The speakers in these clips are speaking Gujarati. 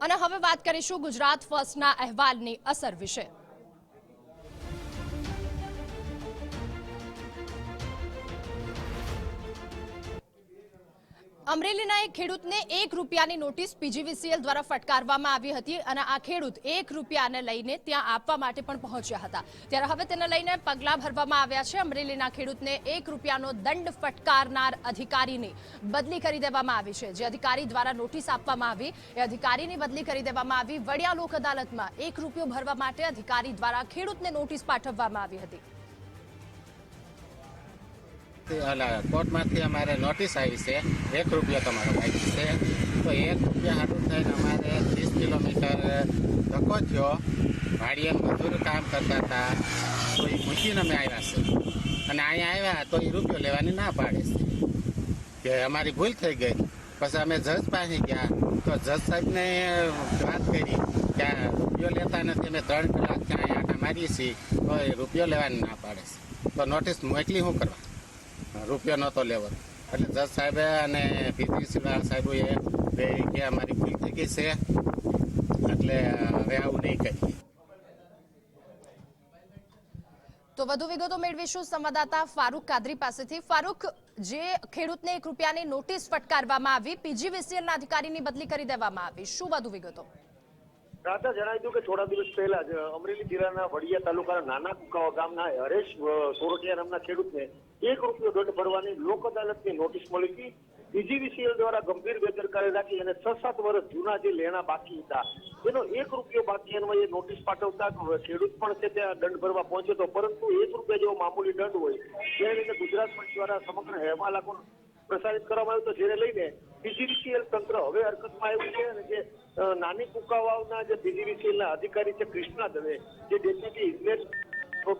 અને હવે વાત કરીશું ગુજરાત ફર્સ્ટના અહેવાલની અસર વિશે. અમરેલીના એક ખેડૂતને એક રૂપિયાની નોટિસ પીજીવીસીએલ દ્વારા ફટકારવામાં આવી હતી અને આ ખેડૂત એક રૂપિયાને લઈને ત્યાં આપવા માટે પણ પહોંચ્યા હતા. ત્યારે હવે તેને લઈને પગલાં ભરવામાં આવ્યા છે. અમરેલીના ખેડૂતને એક રૂપિયાનો દંડ ફટકારનાર અધિકારીની બદલી કરી દેવામાં આવી છે. જે અધિકારી દ્વારા નોટિસ આપવામાં આવી, એ અધિકારીની બદલી કરી દેવામાં આવી. વડિયા લોક અદાલતમાં એક રૂપિયો ભરવા માટે અધિકારી દ્વારા ખેડૂતને નોટિસ પાઠવવામાં આવી હતી. ઓલા કોર્ટમાંથી અમારે નોટિસ આવી છે, એક રૂપિયો તમારો બાકી છે. તો એક રૂપિયા હાટું થઈને અમારે ત્રીસ કિલોમીટર ધક્કો થયો. ભાડીએ મજૂર કામ કરતા હતા, તો એ મૂકીને અમે આવ્યા છે. અને અહીંયા આવ્યા તો એ રૂપિયો લેવાની ના પાડે છે. કે અમારી ભૂલ થઈ ગઈ. પછી અમે જજ પાસે ગયા. તો જજ સાહેબને વાત કરી કે રૂપિયો લેતા નથી, અમે ત્રણ કલાક ત્યાં આટા મારીએ છીએ. તો એ રૂપિયો લેવાની ના પાડે છે. તો નોટિસ મોકલી શું કરવા? રૂપિયો નહોતો લેવો એટલે જજ સાહેબે અને પીજીસી સાહેબ સાહેબોએ બે કે અમારી ભૂલ થઈ ગઈ છે, એટલે હવે આવું નહીં કરીએ. તો વધુ વિગતો મેળવીશું સંવાદદાતા ફારૂક કાદરી પાસેથી. ફારૂક, જે ખેડૂતને એક રૂપિયાની નોટિસ ફટકારવામાં આવી, પીજીવીસીએલના અધિકારીની બદલી કરી દેવામાં આવી. શું વધુ વિગતો? રાધા જણાવી દઉં કે થોડા દિવસ પહેલા જ અમરેલી જિલ્લાના વડિયા તાલુકાના નાના કુકાવા ગામના હરેશ સોરઠિયા નામના ખેડૂતને એક રૂપિયો દંડ ભરવાની લોક અદાલતની નોટિસ મળી હતી. પીજીવીસીએલ દ્વારા ગંભીર બેદરકારી રાખી અને છ સાત વર્ષ જૂના જે લેણા બાકી હતા, એનો એક રૂપિયો બાકી અન્વયે નોટિસ પાઠવતા ખેડૂત પણ છે ત્યાં દંડ ભરવા પહોંચ્યો હતો. પરંતુ એક રૂપિયા જેવો મામૂલી દંડ હોય તે લઈને ગુજરાત પંચ દ્વારા સમગ્ર હેમા આખો પ્રસારિત કરવામાં આવ્યું તો જેને લઈને પીજીવીસીએલ તંત્ર હવે હરકતમાં આવ્યું છે અને જે નાની કુકાવાવના જે પીજીવીસીએલ ના અધિકારી છે કૃષ્ણા દવે, જે ડેપ્યુટી ઇજનેર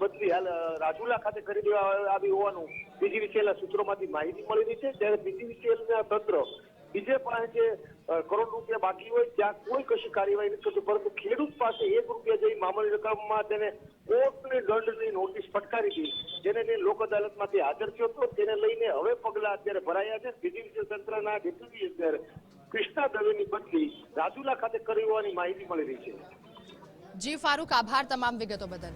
બદલી હાલ રાજુલા ખાતે કરી દેવા આવી હોવાનું બીજીવીસીએલના સૂત્રોમાંથી માહિતી મળી રહી છે. ત્યારે બીજીવીસીએલના તંત્ર બીજે પાસે જે કરોડ રૂપિયા બાકી હોય ત્યાં કોઈ કશી કાર્યવાહી નથી થતી, પરંતુ ખેડૂત પાસે એક રૂપિયા જેવી મામૂલી રકમમાં તેને કોર્ટની દંડની નોટિસ ફટકારી હતી. જેને લોક અદાલતમાંથી હાજર થયો હતો, તેને લઈને હવે અત્યારે ભરાયા છે. પીજીવીસીએલ તંત્રના ડેપ્યુટી ઇજનેર કૃષ્ણા દવેની બદલી રાજુલા ખાતે કરી હોવાની માહિતી મળી રહી છે. જી, ફારૂક, આભાર તમામ વિગતો બદલ.